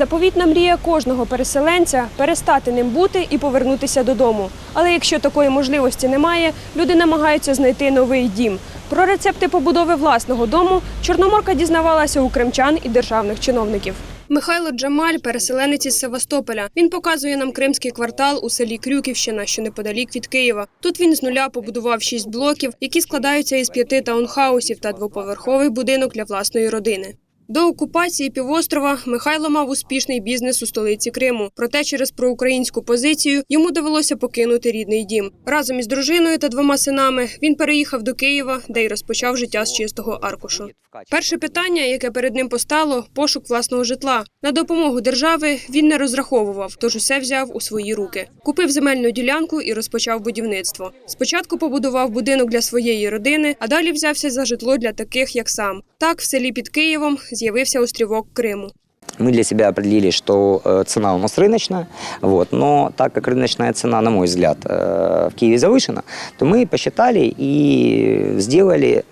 Заповітна мрія кожного переселенця перестати ним бути і повернутися додому. Але якщо такої можливості немає, люди намагаються знайти новий дім. Про рецепти побудови власного дому Чорноморка дізнавалася у кримчан і державних чиновників. Михайло Джамаль, переселенець із Севастополя. Він показує нам кримський квартал у селі Крюківщина, що неподалік від Києва. Тут він з нуля побудував шість блоків, які складаються із п'яти таунхаусів та двоповерховий будинок для власної родини. До окупації півострова Михайло мав успішний бізнес у столиці Криму. Проте через проукраїнську позицію йому довелося покинути рідний дім. Разом із дружиною та двома синами він переїхав до Києва, де й розпочав життя з чистого аркушу. Перше питання, яке перед ним постало пошук власного житла. На допомогу держави він не розраховував, тож усе взяв у свої руки. Купив земельну ділянку і розпочав будівництво. Спочатку побудував будинок для своєї родини, а далі взявся за житло для таких, як сам. Так, в селі під Києвом з'явився острівок Криму. Мы для себя определили, что э, цена у нас рыночная, вот, но так как рыночная цена, на мой взгляд, э, в Киеве завышена, то мы посчитали и сделали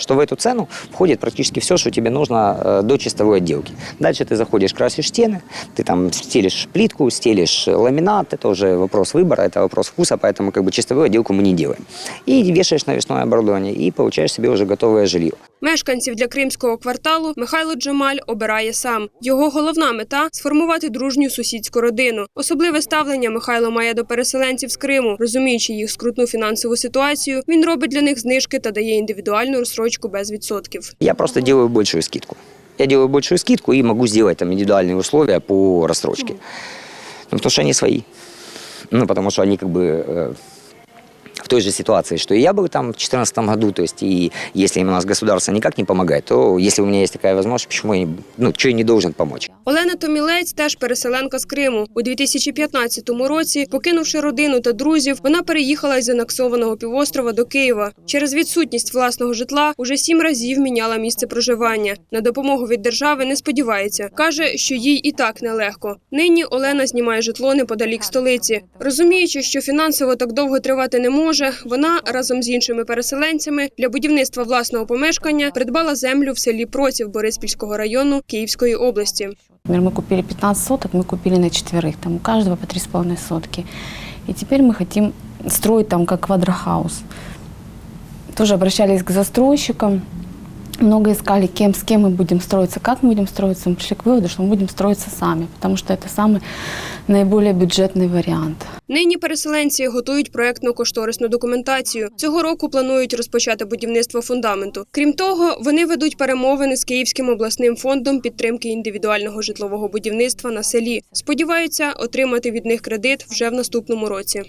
что в эту цену входит практически все, что тебе нужно э, до чистовой отделки. Дальше ты заходишь, красишь стены, ты там стелишь плитку, стелишь ламинат, это уже вопрос выбора, это вопрос вкуса, поэтому как бы чистовую отделку мы не делаем. И вешаешь навесное оборудование и получаешь себе уже готовое жилье. Мешканців для кримського кварталу Михайло Джамаль обирає сам. Його головна мета сформувати дружню сусідську родину. Особливе ставлення Михайло має до переселенців з Криму, розуміючи їх скрутну фінансову ситуацію. Він робить для них знижки та дає індивідуальну розсрочку без відсотків. Я просто делаю большую скидку. Я делаю большую скидку и могу сделать там индивидуальные условия по рассрочке. Ну, потому что они свои. Ну, потому что они как бы э, в той же ситуации, что и я был там в 2014 году. То есть, и если у нас государство никак не помогает, то если у меня есть такая возможность, почему я, ну, что я не должен помочь? Олена Томілець теж переселенка з Криму. У 2015 році, покинувши родину та друзів, вона переїхала із анексованого півострова до Києва. Через відсутність власного житла уже сім разів міняла місце проживання. На допомогу від держави не сподівається. каже, що їй і так нелегко. Нині Олена знімає житло неподалік столиці. Розуміючи, що фінансово так довго тривати не може, вона разом з іншими переселенцями для будівництва власного помешкання придбала землю в селі Проців Бориспільського району Київської області. Например, мы купили 15 соток, мы купили на четверых, там у каждого по 3,5 сотки. И теперь мы хотим строить там как квадрохаус. Тоже обращались к застройщикам, много искали, кем, с кем мы будем строиться, как мы будем строиться. Мы пришли к выводу, что мы будем строиться сами, потому что это самый наиболее бюджетный вариант. Нині переселенці готують проектно-кошторисну документацію. Цього року планують розпочати будівництво фундаменту. Крім того, вони ведуть перемовини з Київським обласним фондом підтримки індивідуального житлового будівництва на селі. Сподіваються отримати від них кредит вже в наступному році.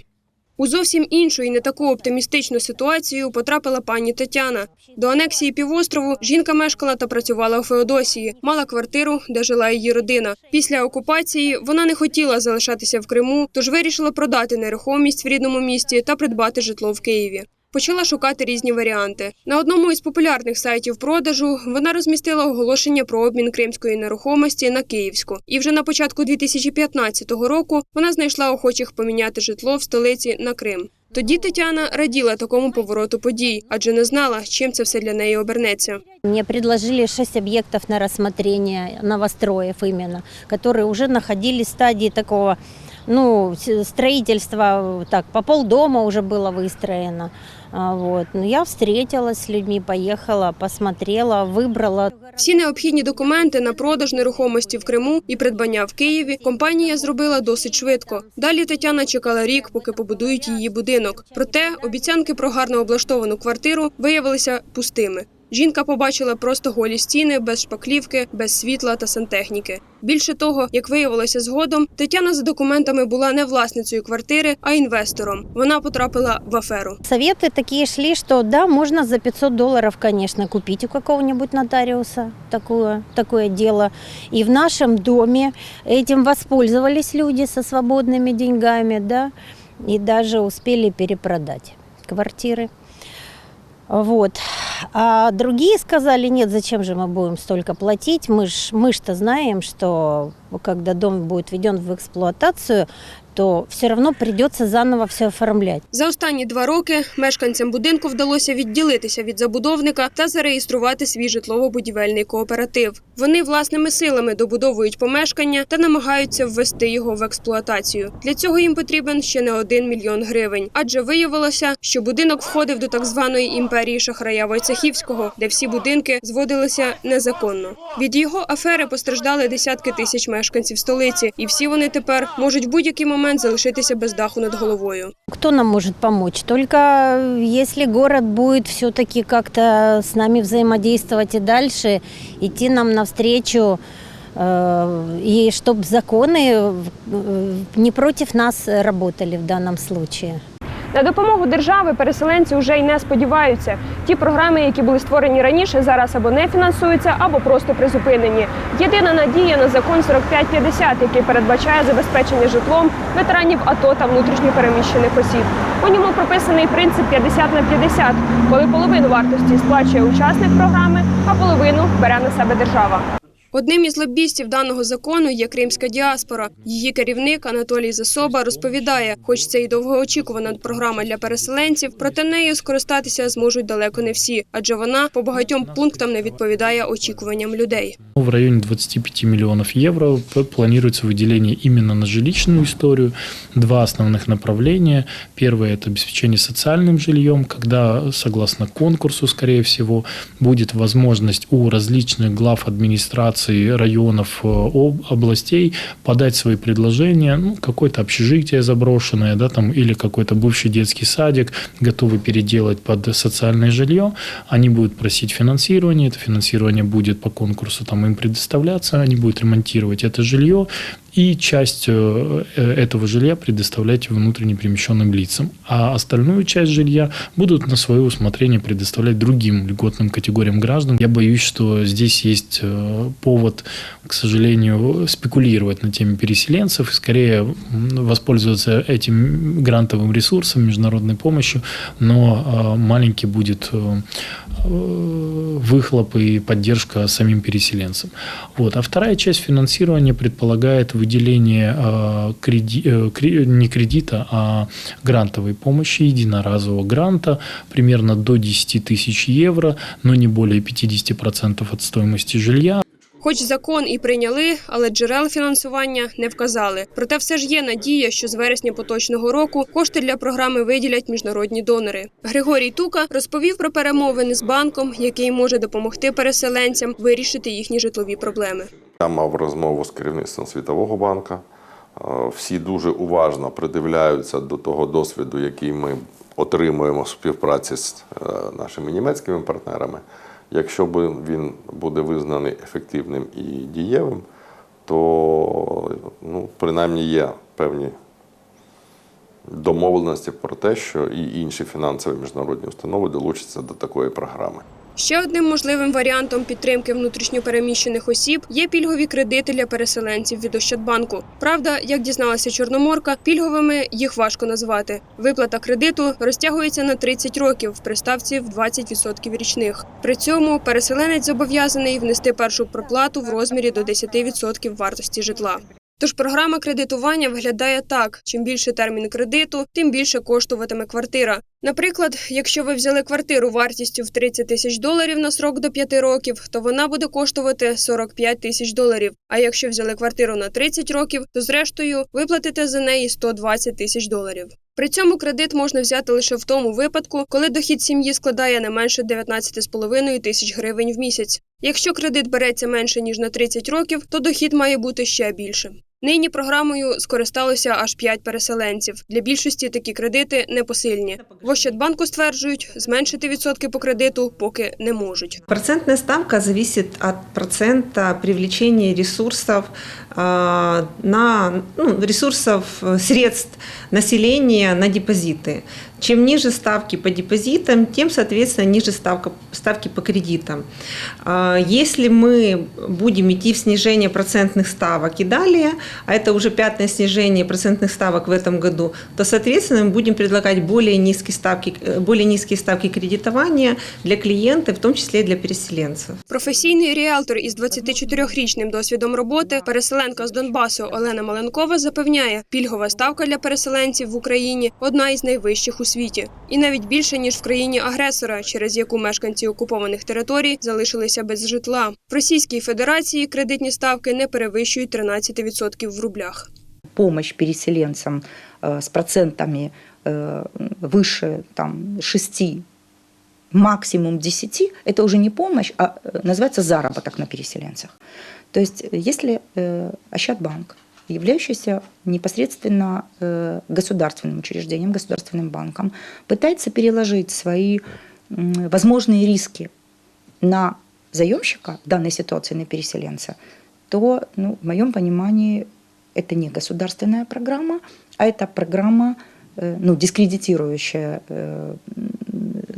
У зовсім іншу і не таку оптимістичну ситуацію потрапила пані Тетяна. До анексії півострову жінка мешкала та працювала у Феодосії, мала квартиру, де жила її родина. Після окупації вона не хотіла залишатися в Криму, тож вирішила продати нерухомість в рідному місті та придбати житло в Києві. Почала шукати різні варіанти. На одному із популярних сайтів продажу вона розмістила оголошення про обмін кримської нерухомості на київську. І вже на початку 2015 року вона знайшла охочих поміняти житло в столиці на Крим. Тоді Тетяна раділа такому повороту подій, адже не знала, чим це все для неї обернеться. Мне предложили шесть объектов на рассмотрение новостроев именно, которые уже находились в стадии такого, ну, с- строительства, так, по полдома уже было выстроено. А, Вот. Но я встретилась с людьми, поехала, посмотрела, выбрала. Всі необхідні документи на продаж нерухомості в Криму і придбання в Києві компанія зробила досить швидко. Далі Тетяна чекала рік, поки побудують її будинок. Проте обіцянки про гарно облаштовану квартиру виявилися пустими. Жінка побачила просто голі стіни без шпаклівки, без світла та сантехніки. Більше того, як виявилося згодом, Тетяна за документами була не власницею квартири, а інвестором. Вона потрапила в аферу. Советы такие шли, что да, можно за 500 долларов, конечно, купить у какого-нибудь нотариуса такое, такое дело. И в нашем доме этим воспользовались люди со свободными деньгами, да, и даже успели перепродать квартиры. Вот. А другие сказали, нет, зачем же мы будем столько платить, мы ж, мы то знаем, что когда дом будет введен в эксплуатацию, то все равно придется заново все оформлять. За останні два роки мешканцям будинку вдалося відділитися від забудовника та зареєструвати свій житлово-будівельний кооператив. Вони власними силами добудовують помешкання та намагаються ввести його в експлуатацію. Для цього їм потрібен ще не один мільйон гривень, адже виявилося, що будинок входив до так званої імперії шахрая Войцехівського, де всі будинки зводилися незаконно. Від його афери постраждали десятки тисяч мешканців столиці, і всі вони тепер можуть будь-який момент залишитися без даху над головою. Кто нам может помочь? Только если город будет все-таки как-то с нами взаимодействовать и дальше, идти нам навстречу, э, и чтобы законы э, не против нас работали в данном случае. На допомогу держави переселенці вже й не сподіваються. Ті програми, які були створені раніше, зараз або не фінансуються, або просто призупинені. Єдина надія на закон 4550, який передбачає забезпечення житлом ветеранів АТО та внутрішньо переміщених осіб. У ньому прописаний принцип 50 на 50, коли половину вартості сплачує учасник програми, а половину бере на себе держава. Одним із лобістів даного закону є кримська діаспора. Її керівник Анатолій Засоба розповідає, хоч це і довгоочікувана програма для переселенців, проте нею скористатися зможуть далеко не всі, адже вона по багатьом пунктам не відповідає очікуванням людей. В районе 25 миллионов евро п- планируется выделение именно на жилищную историю. Два основных направления. Первое – это обеспечение социальным жильем, когда, согласно конкурсу, скорее всего, будет возможность у различных глав администрации районов, э, об- областей подать свои предложения, ну, какое-то общежитие заброшенное, да, там, или какой-то бывший детский садик, готовы переделать под социальное жилье. Они будут просить финансирование, это финансирование будет по конкурсу там им предоставляться, они будут ремонтировать это жилье и часть э, э, этого жилья предоставлять внутренне перемещенным лицам. А остальную часть жилья будут на свое усмотрение предоставлять другим льготным категориям граждан. Я боюсь, что здесь есть э, повод, к сожалению, спекулировать на теме переселенцев и скорее воспользоваться этим грантовым ресурсом, международной помощью, но маленький будет выхлоп и поддержка самим переселенцам. Вот. А вторая часть финансирования предполагает выделение э, креди- э, кре- не кредита, а грантовой помощи, единоразового гранта, примерно до 10 тысяч евро, но не более 50% от стоимости жилья. Хоч закон і прийняли, але джерел фінансування не вказали. Проте все ж є надія, що з вересня поточного року кошти для програми виділять міжнародні донори. Григорій Тука розповів про перемовини з банком, який може допомогти переселенцям вирішити їхні житлові проблеми. Я мав розмову з керівництвом Світового банка. Е, Всі дуже уважно придивляються до того досвіду, який ми отримуємо в співпраці з е, нашими німецькими партнерами. Якщо він буде визнаний ефективним і дієвим, то ну, принаймні є певні домовленості про те, що і інші фінансові міжнародні установи долучаться до такої програми. Ще одним можливим варіантом підтримки внутрішньопереміщених осіб є пільгові кредити для переселенців від Ощадбанку. Правда, як дізналася Чорноморка, пільговими їх важко назвати. Виплата кредиту розтягується на 30 років в приставці в 20% річних. При цьому переселенець зобов'язаний внести першу проплату в розмірі до 10% вартості житла. Тож програма кредитування виглядає так: чим більше термін кредиту, тим більше коштуватиме квартира. Наприклад, якщо ви взяли квартиру вартістю в 30 тисяч доларів на срок до 5 років, то вона буде коштувати 45 тисяч доларів. А якщо взяли квартиру на 30 років, то зрештою виплатите за неї 120 тисяч доларів. При цьому кредит можна взяти лише в тому випадку, коли дохід сім'ї складає не менше 19,5 тисяч гривень в місяць. Якщо кредит береться менше ніж на 30 років, то дохід має бути ще більшим. Нині програмою скористалося аж 5 переселенців. Для більшості такі кредити непосильні. В Ощадбанку стверджують, зменшити відсотки по кредиту поки не можуть. Процентная ставка зависит от процента привлечения ресурсов а, на ну, ресурсов э, средств населения на депозиты. Чем ниже ставки по депозитам, тем, соответственно, ниже ставка, ставки по кредитам. А, Если мы будем идти в снижение процентных ставок и далее, а это уже пятое снижение процентных ставок в этом году, то, соответственно, мы будем предлагать более низкие ставки, э, более низкие ставки кредитования для клиентов, в том числе и для переселенцев. Професійний ріелтор із 24-річним досвідом роботи, переселенка з Донбасу Олена Маленкова запевняє, пільгова ставка для переселенців в Україні одна із найвищих у світі, і навіть більше ніж в країні агресора, через яку мешканці окупованих територій залишилися без житла. В Російській Федерації кредитні ставки не перевищують 13% в рублях. помощь переселенцам э, с процентами э, выше там, 6, максимум 10, это уже не помощь, а э, называется заработок на переселенцах. То есть э, если э, Ощадбанк, являющийся непосредственно э, государственным учреждением, государственным банком, пытается переложить свои возможные риски на заемщика в данной ситуации, на переселенца, то, ну, в моем понимании, это не государственная программа, а это программа, э, ну, дискредитирующая э,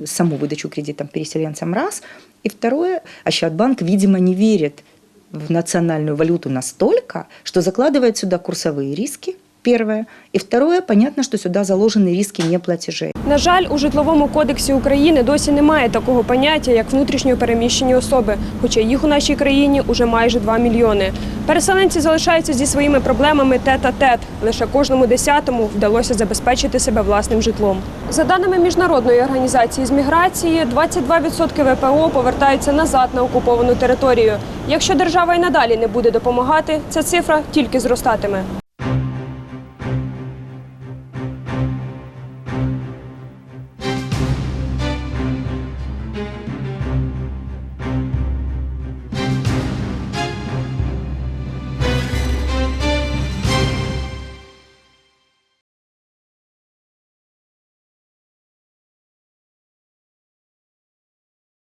саму выдачу кредитов переселенцам раз. И второе, Ощадбанк, видимо, не верит в национальную валюту настолько, что закладывает сюда курсовые риски, первое. И второе, понятно, что сюда заложены риски неплатежей. На жаль, у житловому кодексі України досі немає такого поняття, як внутрішньо переміщені особи, хоча їх у нашій країні уже майже 2 мільйони. Переселенці залишаються зі своїми проблемами тет-а-тет. Лише кожному десятому вдалося забезпечити себе власним житлом. За даними міжнародної організації з міграції, 22% ВПО повертаються назад на окуповану територію. Якщо держава й надалі не буде допомагати, ця цифра тільки зростатиме.